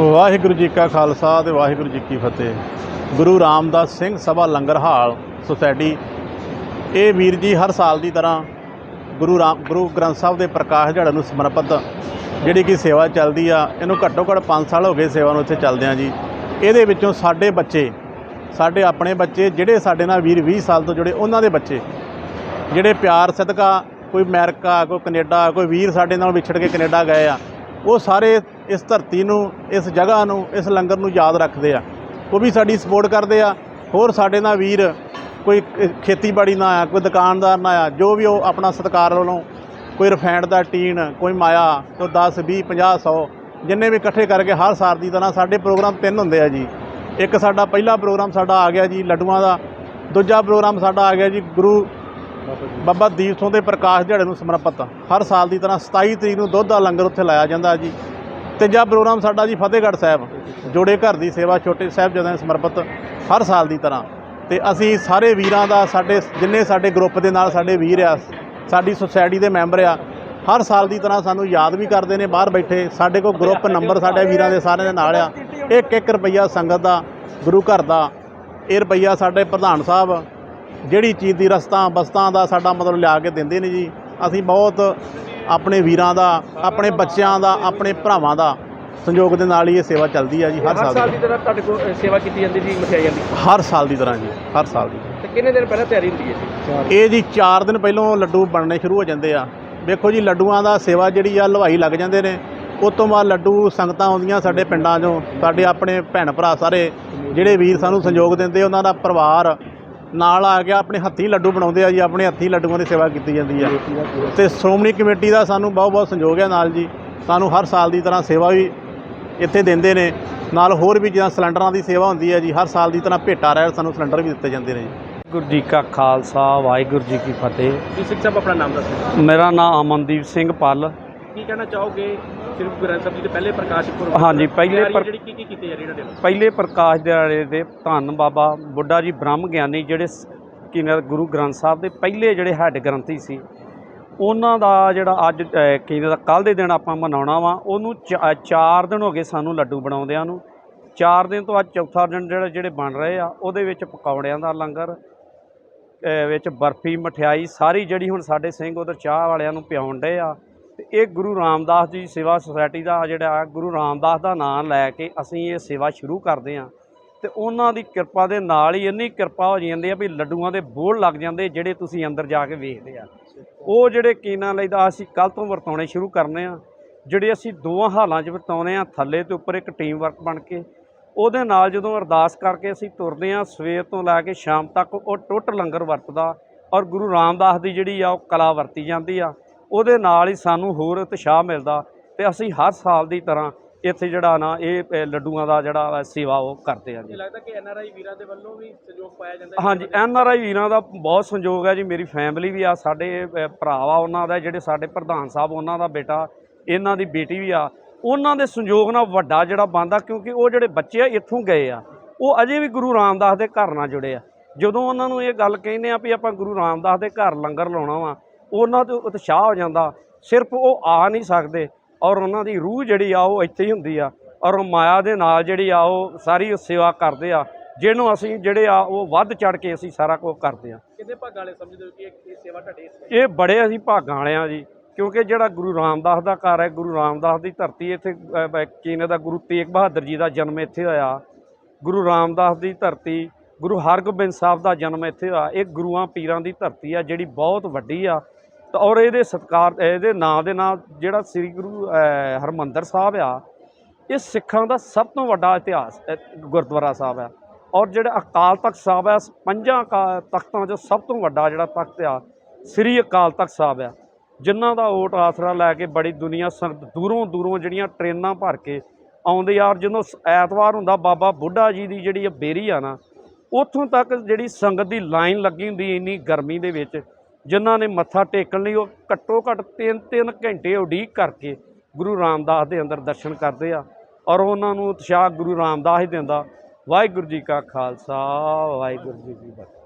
ਵਾਹਿਗੁਰੂ ਜੀ ਕਾ ਖਾਲਸਾ ਤੇ ਵਾਹਿਗੁਰੂ ਜੀ ਕੀ ਫਤਿਹ। Guru Ramdas Singh Sabha langar hall society. ਇਹ ਵੀਰ ਜੀ ਹਰ ਸਾਲ ਦੀ ਤਰ੍ਹਾਂ ਗੁਰੂ ਰਾਮ, ਗੁਰੂ ਗ੍ਰੰਥ ਸਾਹਿਬ ਦੇ ਪ੍ਰਕਾਸ਼ ਦਿਹਾੜੇ ਨੂੰ ਸਮਰਪਿਤ ਜਿਹੜੀ ਕਿ ਸੇਵਾ ਚੱਲਦੀ ਆ, ਇਹਨੂੰ ਘੱਟੋ ਘੱਟ 5 ਸਾਲ ਹੋ ਗਏ ਸੇਵਾ ਨੂੰ ਇੱਥੇ ਚੱਲਦਿਆਂ ਜੀ। ਇਹਦੇ ਵਿੱਚੋਂ ਸਾਡੇ ਬੱਚੇ, ਸਾਡੇ ਆਪਣੇ ਬੱਚੇ, ਜਿਹੜੇ ਸਾਡੇ ਨਾਲ ਵੀਰ 20 ਸਾਲ ਤੋਂ ਜੁੜੇ, ਉਹਨਾਂ ਦੇ ਬੱਚੇ। ਜਿਹੜੇ ਪਿਆਰ ਸਦਕਾ ਕੋਈ ਅਮਰੀਕਾ, ਕੋਈ ਕੈਨੇਡਾ, ਕੋਈ ਵੀਰ ਸਾਡੇ ਨਾਲ ਵਿਛੜ ਕੇ ਕੈਨੇਡਾ ਗਏ ਆ, ਉਹ ਸਾਰੇ ਇਸ ਧਰਤੀ ਨੂੰ, ਇਸ ਜਗ੍ਹਾ ਨੂੰ, ਇਸ ਲੰਗਰ ਨੂੰ ਯਾਦ ਰੱਖਦੇ ਆ। ਉਹ ਵੀ ਸਾਡੀ ਸਪੋਰਟ ਕਰਦੇ ਆ। ਹੋਰ ਸਾਡੇ ਨਾਲ ਵੀਰ, ਕੋਈ ਖੇਤੀਬਾੜੀ ਨਾ ਆ, ਕੋਈ ਦੁਕਾਨਦਾਰ ਨਾ ਆ, ਜੋ ਵੀ ਉਹ ਆਪਣਾ ਸਤਿਕਾਰ ਵੱਲੋਂ ਕੋਈ ਰਫੈਂਡ ਦਾ ਟੀਨ, ਕੋਈ ਮਾਇਆ, ਕੋਈ 10 20 50 100 ਜਿੰਨੇ ਵੀ ਇਕੱਠੇ ਕਰਕੇ ਹਰ ਸਾਲ ਦੀ ਤਰ੍ਹਾਂ ਸਾਡੇ ਪ੍ਰੋਗਰਾਮ ਤਿੰਨ ਹੁੰਦੇ ਆ ਜੀ। ਇੱਕ ਸਾਡਾ ਪਹਿਲਾ ਪ੍ਰੋਗਰਾਮ ਸਾਡਾ ਆ ਗਿਆ ਜੀ ਲੱਡੂਆਂ ਦਾ। ਦੂਜਾ ਪ੍ਰੋਗਰਾਮ ਸਾਡਾ ਆ ਗਿਆ ਜੀ ਗੁਰੂ ਬਾਬਾ ਦੀਪ ਸਿੰਘ ਦੇ ਪ੍ਰਕਾਸ਼ ਦਿਹਾੜੇ ਨੂੰ ਸਮਰਪਿਤ। ਹਰ ਸਾਲ ਦੀ ਤਰ੍ਹਾਂ 27 ਤਰੀਕ ਨੂੰ ਦੁੱਧ ਦਾ ਲੰਗਰ ਉੱਥੇ ਲਾਇਆ ਜਾਂਦਾ ਜੀ। ਤੀਜਾ ਪ੍ਰੋਗਰਾਮ ਸਾਡਾ ਜੀ ਫਤਿਹਗੜ੍ਹ ਸਾਹਿਬ, ਜੋੜੇ ਘਰ ਦੀ ਸੇਵਾ ਛੋਟੇ ਸਾਹਿਬ ਜਦੋਂ ਸਮਰਪਿਤ ਹਰ ਸਾਲ ਦੀ ਤਰ੍ਹਾਂ। ਤੇ ਅਸੀਂ ਸਾਰੇ ਵੀਰਾਂ ਦਾ, ਸਾਡੇ ਜਿੰਨੇ ਸਾਡੇ ਗਰੁੱਪ ਦੇ ਨਾਲ ਸਾਡੇ ਵੀਰ ਆ, ਸਾਡੀ ਸੁਸਾਇਟੀ ਦੇ ਮੈਂਬਰ ਆ, ਹਰ ਸਾਲ ਦੀ ਤਰ੍ਹਾਂ ਸਾਨੂੰ ਯਾਦ ਵੀ ਕਰਦੇ ਨੇ, ਬਾਹਰ ਬੈਠੇ ਸਾਡੇ ਕੋਲ ਗਰੁੱਪ ਨੰਬਰ ਸਾਡੇ ਵੀਰਾਂ ਦੇ ਸਾਰਿਆਂ ਦੇ ਨਾਲ ਆ। ਇੱਕ ਇੱਕ ਰੁਪਈਆ ਸੰਗਤ ਦਾ, ਗੁਰੂ ਘਰ ਦਾ, ਇਹ ਰੁਪਈਆ ਸਾਡੇ ਪ੍ਰਧਾਨ ਸਾਹਿਬ, ਜਿਹੜੀ ਚੀਜ਼ ਦੀ ਰਸਤਾਂ ਬਸਤਾਂ ਦਾ ਸਾਡਾ ਮਤਲਬ ਲਿਆ ਕੇ ਦਿੰਦੇ ਨੇ ਜੀ। ਅਸੀਂ ਬਹੁਤ ਆਪਣੇ ਵੀਰਾਂ ਦਾ ਆਪਣੇ ਬੱਚਿਆਂ ਦਾ ਆਪਣੇ ਭਰਾਵਾਂ ਦਾ ਸੰਯੋਗ ਦੇ ਨਾਲ ਹੀ ਇਹ ਸੇਵਾ ਚੱਲਦੀ ਆ ਜੀ ਹਰ ਸਾਲ ਸਾਲ ਦੀ ਤਰ੍ਹਾਂ ਤੁਹਾਡੇ ਕੋਲ ਅ, ਸੇਵਾ ਕੀਤੀ ਜਾਂਦੀ ਜੀ ਮਠਿਆਈਆਂ ਦੀ ਹਰ ਸਾਲ ਦੀ ਤਰ੍ਹਾਂ ਜੀ ਹਰ ਸਾਲ ਦੀ। ਤੇ ਕਿੰਨੇ ਦਿਨ ਪਹਿਲਾਂ ਤਿਆਰੀ ਹੁੰਦੀ ਹੈ ਜੀ? ਇਹ ਜੀ 4 ਦਿਨ ਪਹਿਲਾਂ ਲੱਡੂ ਬਣਨੇ ਸ਼ੁਰੂ ਹੋ ਜਾਂਦੇ ਆ। ਵੇਖੋ ਜੀ ਲੱਡੂਆਂ ਦਾ ਸੇਵਾ ਜਿਹੜੀ ਆ ਹਲਵਾਈ ਲੱਗ ਜਾਂਦੇ ਨੇ। ਉਸ ਤੋਂ ਬਾਅਦ ਲੱਡੂ ਸੰਗਤਾਂ ਆਉਂਦੀਆਂ ਸਾਡੇ ਪਿੰਡਾਂ 'ਚੋਂ ਸਾਡੇ ਆਪਣੇ ਭੈਣ ਭਰਾ ਸਾਰੇ ਜਿਹੜੇ ਵੀਰ ਸਾਨੂੰ ਸੰਯੋਗ ਦਿੰਦੇ ਉਹਨਾਂ ਦਾ ਪਰਿਵਾਰ ਨਾਲ ਆ ਗਿਆ ਆਪਣੇ ਹੱਥੀਂ ਲੱਡੂ ਬਣਾਉਂਦੇ ਆ ਜੀ ਆਪਣੇ ਹੱਥੀਂ ਲੱਡੂਆਂ ਦੀ ਸੇਵਾ ਕੀਤੀ ਜਾਂਦੀ ਆ। ਤੇ ਸ਼੍ਰੋਮਣੀ ਕਮੇਟੀ ਦਾ ਸਾਨੂੰ ਬਹੁਤ ਬਹੁਤ ਸੰਯੋਗ ਹੈ ਨਾਲ ਜੀ। ਸਾਨੂੰ ਹਰ ਸਾਲ ਦੀ ਤਰ੍ਹਾਂ ਸੇਵਾ ਵੀ ਇੱਥੇ ਦਿੰਦੇ ਨੇ। ਨਾਲ ਹੋਰ ਵੀ ਜਿੱਦਾਂ ਸਿਲੰਡਰਾਂ ਦੀ ਸੇਵਾ ਹੁੰਦੀ ਹੈ ਜੀ ਹਰ ਸਾਲ ਦੀ ਤਰ੍ਹਾਂ ਭੇਟਾ ਰਹਿ ਸਾਨੂੰ ਸਿਲੰਡਰ ਵੀ ਦਿੱਤੇ ਜਾਂਦੇ ਨੇ ਜੀ। ਗੁਰੂ ਜੀ ਕਾ ਖਾਲਸਾ ਵਾਹਿਗੁਰੂ ਜੀ ਕੀ ਫਤਿਹ। ਜੀ ਸਿੰਘ ਸਾਹਿਬ ਆਪਣਾ ਨਾਮ ਦੱਸੋ। ਮੇਰਾ ਨਾਮ ਅਮਨਦੀਪ ਸਿੰਘ ਪੱਲ। ਕੀ ਕਹਿਣਾ ਚਾਹੋਗੇ? ਸ੍ਰੀ ਗੁਰੂ ਗ੍ਰੰਥ ਸਾਹਿਬ ਜੀ ਦੇ ਪਹਿਲੇ ਪ੍ਰਕਾਸ਼ ਪੁਰਬ ਹਾਂਜੀ, ਪਹਿਲੇ ਤਿਆਰੀ ਪਰ- ਜਿਹੜੀ ਕੀ ਕੀ ਕੀਤੀ ਜਾ ਰਹੀ ਇਹਨਾਂ ਦੇ ਵੱਲੋਂ? ਪਹਿਲੇ ਪ੍ਰਕਾਸ਼ ਦਿਹਾੜੇ ਦੇ ਧੰਨ ਬਾਬਾ ਬੁੱਢਾ ਜੀ ਬ੍ਰਹਮ ਗਿਆਨੀ ਜਿਹੜੇ ਸ- ਕੀ ਨਾ ਗੁਰੂ ਗ੍ਰੰਥ ਸਾਹਿਬ ਦੇ ਪਹਿਲੇ ਜਿਹੜੇ ਹੈੱਡ ਗ੍ਰੰਥੀ ਸੀ ਉਹਨਾਂ ਦਾ ਜਿਹੜਾ ਅੱਜ ਅ, ਕੀ ਦਾ ਕੱਲ ਦੇ ਦਿਨ ਆਪਾਂ ਮਨਾਉਣਾ ਵਾ ਉਹਨੂੰ 4 ਦਿਨ ਹੋ ਗਏ ਸਾਨੂੰ ਲੱਡੂ ਬਣਾਉਂਦਿਆਂ ਨੂੰ 4 ਦਿਨ ਤੋਂ ਅੱਜ ਚੌਥਾ ਦਿਨ ਜਿਹੜਾ ਜਿਹੜੇ ਬਣ ਰਹੇ ਆ ਉਹਦੇ ਵਿੱਚ ਪਕੌੜਿਆਂ ਦਾ ਲੰਗਰ ਅ, ਵਿੱਚ ਬਰਫੀ ਮਠਿਆਈ ਸਾਰੀ ਜਿਹੜੀ ਹੁਣ ਸਾਡੇ ਸਿੰਘ ਉਧਰ ਚਾਹ ਵਾਲਿਆਂ ਨੂੰ ਪਿਆਉਣ ਡਏ ਆ ਇਹ ਗੁਰੂ ਰਾਮਦਾਸ ਜੀ ਸੇਵਾ ਸੁਸਾਇਟੀ ਦਾ ਜਿਹੜਾ ਗੁਰੂ ਰਾਮਦਾਸ ਦਾ ਨਾਮ ਲੈ ਕੇ ਅਸੀਂ ਇਹ ਸੇਵਾ ਸ਼ੁਰੂ ਕਰਦੇ ਹਾਂ। ਤੇ ਉਹਨਾਂ ਦੀ ਕਿਰਪਾ ਦੇ ਨਾਲ ਹੀ ਇੰਨੀ ਕਿਰਪਾ ਹੋ ਜਾਂਦੀ ਆ ਵੀ ਲੱਡੂਆਂ ਦੇ ਬੋਲ ਲੱਗ ਜਾਂਦੇ ਜਿਹੜੇ ਤੁਸੀਂ ਅੰਦਰ ਜਾ ਕੇ ਵੇਖਦੇ ਆ। ਉਹ ਜਿਹੜੇ ਕੀਨਾ ਲਈਦਾ, ਅਸੀਂ ਕੱਲ ਤੋਂ ਵਰਤਾਉਣੇ ਸ਼ੁਰੂ ਕਰਨੇ ਆ। ਜਿਹੜੇ ਅਸੀਂ ਦੋਵਾਂ ਹਾਲਾਂ 'ਚ ਵਰਤਾਉਨੇ ਆ, ਥੱਲੇ ਤੇ ਉੱਪਰ ਇੱਕ ਟੀਮ ਵਰਕ ਬਣ ਕੇ। ਉਹਦੇ ਨਾਲ ਜਦੋਂ ਅਰਦਾਸ ਕਰਕੇ ਅਸੀਂ ਤੁਰਦੇ ਆ, ਸਵੇਰ ਤੋਂ ਲੈ ਕੇ ਸ਼ਾਮ ਤੱਕ ਉਹ ਟੁੱਟ ਲੰਗਰ ਵਰਤਦਾ ਔਰ ਗੁਰੂ ਰਾਮਦਾਸ ਦੀ ਜਿਹੜੀ ਆ, ਉਹ ਕਲਾ ਵਰਤੀ ਜਾਂਦੀ ਆ। ਉਹਦੇ ਨਾਲ ਹੀ ਸਾਨੂੰ ਹੋਰ ਉਤਸ਼ਾਹ ਮਿਲਦਾ ਤੇ ਅਸੀਂ ਹਰ ਸਾਲ ਦੀ ਤਰ੍ਹਾਂ ਇੱਥੇ ਜਿਹੜਾ ਨਾ ਇਹ ਲੱਡੂਆਂ ਦਾ ਜਿਹੜਾ ਸੇਵਾ ਉਹ ਕਰਦੇ ਆ ਜੀ। ਲੱਗਦਾ ਕਿ ਐਨ ਆਰ ਆਈ ਵੀਰਾਂ ਦੇ ਵੱਲੋਂ ਵੀ ਸਹਿਯੋਗ ਪਾਇਆ ਜਾਂਦਾ ਹਾਂਜੀ ਐਨ ਆਰ ਆਈ ਵੀਰਾਂ ਦਾ ਬਹੁਤ ਸੰਯੋਗ ਹੈ ਜੀ। ਮੇਰੀ ਫੈਮਿਲੀ ਵੀ ਆ ਸਾਡੇ ਭਰਾ ਵਾ ਉਹਨਾਂ ਦਾ ਜਿਹੜੇ ਸਾਡੇ ਪ੍ਰਧਾਨ ਸਾਹਿਬ ਉਹਨਾਂ ਦਾ ਬੇਟਾ ਇਹਨਾਂ ਦੀ ਬੇਟੀ ਵੀ ਆ। ਉਹਨਾਂ ਦੇ ਸੰਯੋਗ ਨਾਲ ਵੱਡਾ ਜਿਹੜਾ ਬੰਦਾ ਕਿਉਂਕਿ ਉਹ ਜਿਹੜੇ ਬੱਚੇ ਆ ਇੱਥੋਂ ਗਏ ਆ। ਉਹ ਅਜੇ ਵੀ ਗੁਰੂ ਰਾਮਦਾਸ ਦੇ ਘਰ ਨਾਲ ਜੁੜੇ ਆ। ਜਦੋਂ ਉਹਨਾਂ ਨੂੰ ਇਹ ਗੱਲ ਕਹਿੰਦੇ ਆ ਵੀ ਆਪਾਂ ਗੁਰੂ ਰਾਮਦਾਸ ਦੇ ਘਰ ਲੰਗਰ ਲਾਉਣਾ ਵਾ ਉਹਨਾਂ ਤੋਂ ਉਤਸ਼ਾਹ ਹੋ ਜਾਂਦਾ। ਸਿਰਫ ਉਹ ਆ ਨਹੀਂ ਸਕਦੇ ਔਰ ਉਹਨਾਂ ਦੀ ਰੂਹ ਜਿਹੜੀ ਆ ਉਹ ਇੱਥੇ ਹੀ ਹੁੰਦੀ ਆ ਔਰ ਉਹ ਮਾਇਆ ਦੇ ਨਾਲ ਜਿਹੜੀ ਆ ਉਹ ਸਾਰੀ ਸੇਵਾ ਕਰਦੇ ਆ ਜਿਹਨੂੰ ਅਸੀਂ ਜਿਹੜੇ ਆ ਉਹ ਵੱਧ ਚੜ ਕੇ ਅਸੀਂ ਸਾਰਾ ਕੁਝ ਕਰਦੇ ਆ। ਕਿੰਨੇ ਭਾਗਾਂ ਵਾਲੇ ਸਮਝਦੇ ਹੋ ਕਿ ਇਹ ਸੇਵਾ ਤੁਹਾਡੇ ਇਸ ਇਹ ਬੜੇ ਅਸੀਂ ਭਾਗਾਂ ਵਾਲੇ ਆ ਜੀ ਕਿਉਂਕਿ ਜਿਹੜਾ ਗੁਰੂ ਰਾਮਦਾਸ ਦਾ ਘਰ ਹੈ ਗੁਰੂ ਰਾਮਦਾਸ ਦੀ ਧਰਤੀ ਇੱਥੇ ਅ, ਬ- ਕੀ ਇਹਨਾਂ ਦਾ ਗੁਰੂ ਤੇਗ ਬਹਾਦਰ ਜੀ ਦਾ ਜਨਮ ਇੱਥੇ ਹੋਇਆ। ਗੁਰੂ ਰਾਮਦਾਸ ਦੀ ਧਰਤੀ ਗੁਰੂ ਹਰਗੋਬਿੰਦ ਸਾਹਿਬ ਦਾ ਜਨਮ ਇੱਥੇ ਹੋਇਆ। ਇਹ ਗੁਰੂਆਂ ਪੀਰਾਂ ਦੀ ਧਰਤੀ ਆ ਜਿਹੜੀ ਬਹੁਤ ਵੱਡੀ ਆ। ਔਰ ਇਹਦੇ ਸਤਕਾਰ ਇਹਦੇ ਨਾਂ ਦੇ ਨਾਲ ਜਿਹੜਾ ਸ੍ਰੀ ਗੁਰੂ ਅ, ਹਰਮੰਦਰ ਸਾਹਿਬ ਆ ਇਹ ਸਿੱਖਾਂ ਦਾ ਸਭ ਤੋਂ ਵੱਡਾ ਇਤਿਹਾਸ ਗੁਰਦੁਆਰਾ ਸਾਹਿਬ ਆ। ਔਰ ਜਿਹੜਾ ਅਕਾਲ ਤਖਤ ਸਾਹਿਬ ਆ ਪੰਜਾਂ ਅਕਾ- ਤਖਤਾਂ 'ਚੋਂ ਸਭ ਤੋਂ ਵੱਡਾ ਜਿਹੜਾ ਤਖਤ ਆ ਸ੍ਰੀ ਅਕਾਲ ਤਖਤ ਸਾਹਿਬ ਆ। ਜਿਨ੍ਹਾਂ ਦਾ ਓਟ ਆਸਰਾ ਲੈ ਕੇ ਬੜੀ ਦੁਨੀਆ ਸੰਗਤ ਦੂਰੋਂ ਦੂਰੋਂ ਜਿਹੜੀਆਂ ਟ੍ਰੇਨਾਂ ਭਰ ਕੇ ਆਉਂਦੇ ਯਾਰ ਜਦੋਂ ਸ- ਐਤਵਾਰ ਹੁੰਦਾ ਬਾਬਾ ਬੁੱਢਾ ਜੀ ਦੀ ਜਿਹੜੀ ਬੇਰੀ ਆ ਨਾ ਉੱਥੋਂ ਤੱਕ ਜਿਹੜੀ ਸੰਗਤ ਦੀ ਲਾਈਨ ਲੱਗੀ ਹੁੰਦੀ ਇੰਨੀ ਗਰਮੀ ਦੇ ਵਿੱਚ ਜਿਨ੍ਹਾਂ ਨੇ ਮੱਥਾ ਟੇਕਣ ਲਈ ਉਹ ਘੱਟੋ ਘੱਟ 3-3 ਘੰਟੇ ਉਡੀਕ ਕਰਕੇ ਗੁਰੂ ਰਾਮਦਾਸ ਦੇ ਅੰਦਰ ਦਰਸ਼ਨ ਕਰਦੇ ਆ ਔਰ ਉਹਨਾਂ ਨੂੰ ਉਤਸ਼ਾਹ ਗੁਰੂ ਰਾਮਦਾਸ ਹੀ ਦਿੰਦਾ, ਵਾਹਿਗੁਰੂ ਜੀ ਕਾ ਖਾਲਸਾ, ਵਾਹਿਗੁਰੂ ਜੀ ਕੀ ਫਤਿਹ।